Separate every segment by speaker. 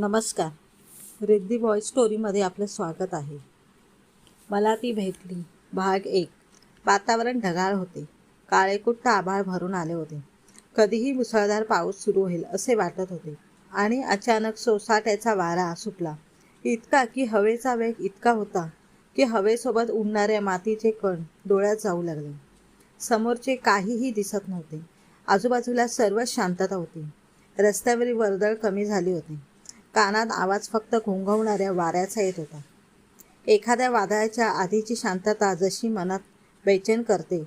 Speaker 1: नमस्कार. रिद्धी बॉय स्टोरीमध्ये आपलं स्वागत आहे. मला ती भेटली. भाग एक. वातावरण ढगाळ होते. काळेकुट्ट आभाळ भरून आले होते. कधीही मुसळधार पाऊस सुरू होईल असे वाटत होते. आणि अचानक सोसाट्याचा वारा सुटला. इतका की हवेचा वेग इतका होता की हवेसोबत उडणाऱ्या मातीचे कण डोळ्यात जाऊ लागले. समोरचे काहीही दिसत नव्हते. आजूबाजूला सर्व शांतता होती. रस्त्यावरील वर्दळ कमी झाली होती. कानात आवाज फक्त घुंगवणाऱ्या वाऱ्याचा येत होता. एखाद्या वादळाच्या आधीची शांतता जशी मनात बेचैन करते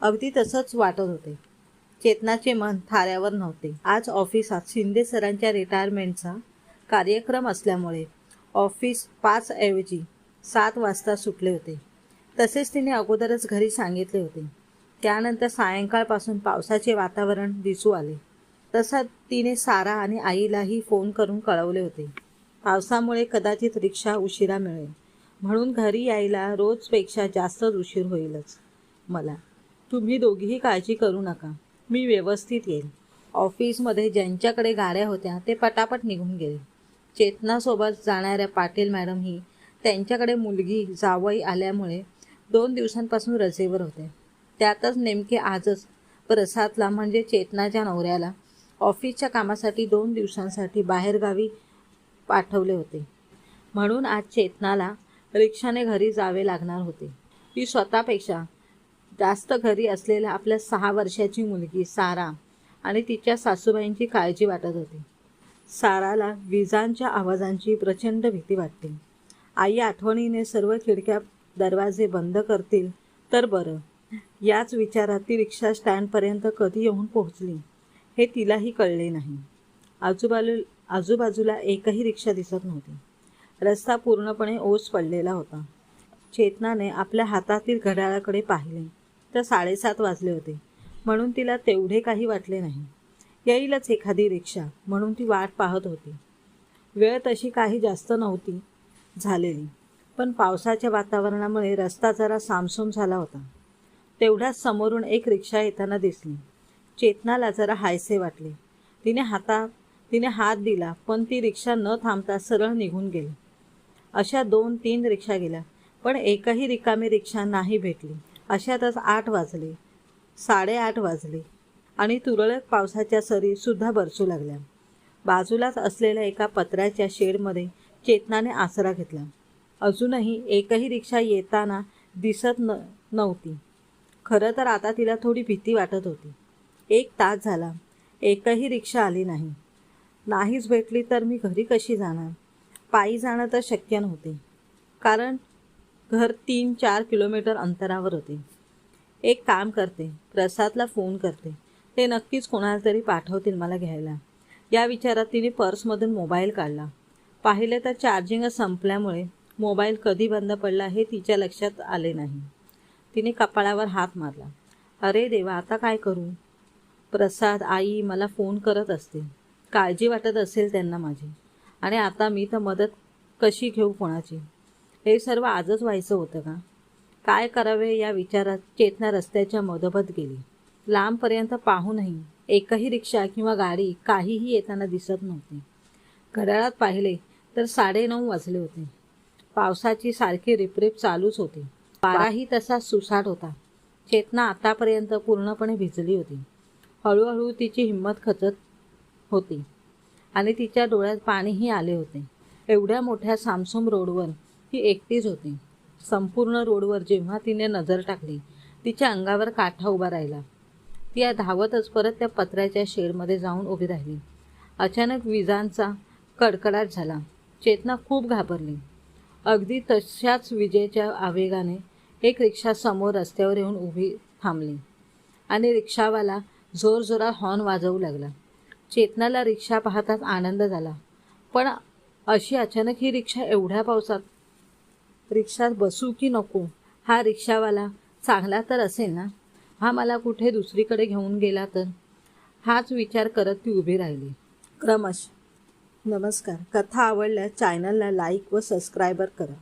Speaker 1: अगदी तसंच वाटत होते. चेतनाचे मन थाऱ्यावर नव्हते. आज ऑफिसात शिंदे सरांच्या रिटायरमेंटचा कार्यक्रम असल्यामुळे ऑफिस पाच ऐवजी सात वाजता सुटले होते. तसेच तिने अगोदरच घरी सांगितले होते. त्यानंतर सायंकाळपासून पावसाचे वातावरण दिसू आले. तसा तिने सारा आणि आईलाही फोन करून कळवले होते. पावसामुळे कदाचित रिक्षा उशिरा मिळेल. म्हणून घरी यायला रोजपेक्षा जास्तच उशीर होईलच. मला तुम्ही दोघीही काळजी करू नका. मी व्यवस्थित येईल ऑफिसमध्ये ज्यांच्याकडे गाड्या होत्या ते पटापट निघून गेले. चेतनासोबत जाणाऱ्या पाटील मॅडम ही त्यांच्याकडे मुलगी जावई आल्यामुळे दोन दिवसांपासून रजेवर होते. त्यातच नेमके आजच प्रसादला म्हणजे चेतनाच्या नवऱ्याला ऑफिसच्या कामासाठी दोन दिवसांसाठी बाहेरगावी पाठवले होते. म्हणून आज चेतनाला रिक्षाने घरी जावे लागणार होते. ती स्वतःपेक्षा जास्त घरी असलेल्या आपल्या सहा वर्षाची मुलगी सारा आणि तिच्या सासूबाईंची काळजी वाटत होती. साराला विजांच्या आवाजांची प्रचंड भीती वाटते. आई आठवणीने सर्व खिडक्या दरवाजे बंद करतील तर बरं. याच विचारात ती रिक्षा स्टँडपर्यंत कधी येऊन पोहोचली? हे तिलाही कळले नाही. आजूबाजू आजूबाजूला एकही रिक्षा दिसत नव्हती. रस्ता पूर्णपणे ओस पडलेला होता. चेतनाने आपल्या हातातील घड्याळाकडे पाहिले. तर साडेसात वाजले होते. म्हणून तिला तेवढे काही वाटले नाही. येईलच एखादी रिक्षा म्हणून ती वाट पाहत होती. वेळ तशी काही जास्त नव्हती झालेली. पण पावसाच्या वातावरणामुळे रस्ता जरा सामसूम झाला होता. तेवढ्याच समोरून एक रिक्षा येताना दिसली. चेतनाला जरा हायसे वाटले. तिने हातात तिने हात दिला पण ती रिक्षा न थांबता सरळ निघून गेली. अशा दोन तीन रिक्षा गेल्या पण एकही रिकामी रिक्षा नाही भेटली. अशातच आठ वाजले साडेआठ वाजले आणि तुरळक पावसाच्या सरी सुद्धा बरसू लागल्या. बाजूलाच असलेल्या एका पत्र्याच्या शेडमध्ये चेतनाने आसरा घेतला. अजूनही एकही रिक्षा येताना दिसत न नव्हती. खरं तर आता तिला थोडी भीती वाटत होती. एक तास झाला. एकही रिक्षा आली नाही. नाहीच भेटली तर मी घरी कशी जाणार? पायी जाणं तर शक्य नव्हते. कारण घर तीन चार किलोमीटर अंतरावर होते. एक काम करते. प्रसादला फोन करते. ते नक्कीच कोणाला तरी पाठवतील मला घ्यायला. या विचारात तिने पर्समधून मोबाईल काढला. पाहिले तर चार्जिंग संपल्यामुळे मोबाईल कधी बंद पडला हे तिच्या लक्षात आले नाही. तिने कपाळावर हात मारला. अरे देवा आता काय करू? प्रसाद आई मला फोन करत असते काळजी वाटत असेल त्यांना माझी. आणि आता मी तर मदत कशी घेऊ कोणाची? हे सर्व आजच व्हायचं होतं का? काय करावे या विचारात चेतना रस्त्याच्या मधोमध गेली. लांबपर्यंत पाहूनही एकही रिक्षा किंवा गाडी काहीही येताना दिसत नव्हती. घड्याळात पाहिले तर साडेनऊ वाजले होते. पावसाची सारखी रिपरिप चालूच होती. बाराही तसा सुसाट होता. चेतना आतापर्यंत पूर्णपणे भिजली होती. हळूहळू तिची हिंमत खचत होती आणि तिच्या डोळ्यात पाणीही आले होते. एवढ्या मोठ्या सामसूम रोडवर ती एकटीच होती. संपूर्ण रोडवर जेव्हा तिने नजर टाकली तिच्या अंगावर काठा उभा राहिला. ती या धावतच परत त्या पत्र्याच्या शेडमध्ये जाऊन उभी राहिली. अचानक विजांचा कडकडाट झाला. चेतना खूप घाबरली. अगदी तशाच विजेच्या आवेगाने एक रिक्षा समोर रस्त्यावर येऊन उभी थांबली आणि रिक्षावाला जोरजोरात हॉर्न वाजवू लागला. चेतनाला रिक्षा पाहताच आनंद झाला. पण अशी अचानक ही रिक्षा एवढ्या पावसात रिक्षात बसू की नको? हा रिक्षावाला चांगला तर असेल ना? हा मला कुठे दुसरीकडे घेऊन गेला तर? हाच विचार करत ती उभी राहिली. क्रमश नमस्कार. कथा आवडल्यास चॅनलला लाईक व सबस्क्रायबर करा.